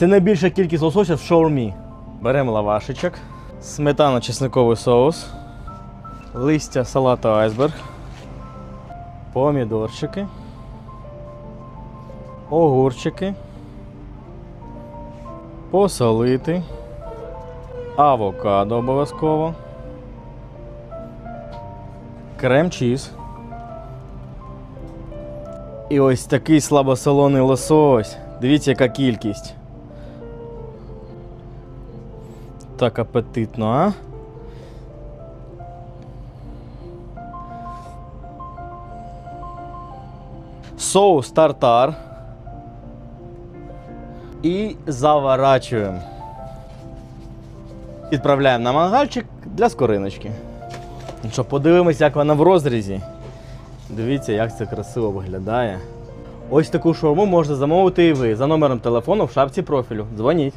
Це найбільша кількість лосося в шаурмі. Беремо лавашечок, сметано-чесниковий соус, листя салату айсберг, помідорчики, огурчики, посолити, авокадо обов'язково, крем-чіз. І ось такий слабосолоний лосось. Дивіться, яка кількість. Так апетитно, а? Соус тартар. І заворачуємо. Відправляємо на мангальчик для скориночки. Ну що, подивимось, як вона в розрізі. Дивіться, як це красиво виглядає. Ось таку шаурму можна замовити і ви за номером телефону в шапці профілю. Дзвоніть.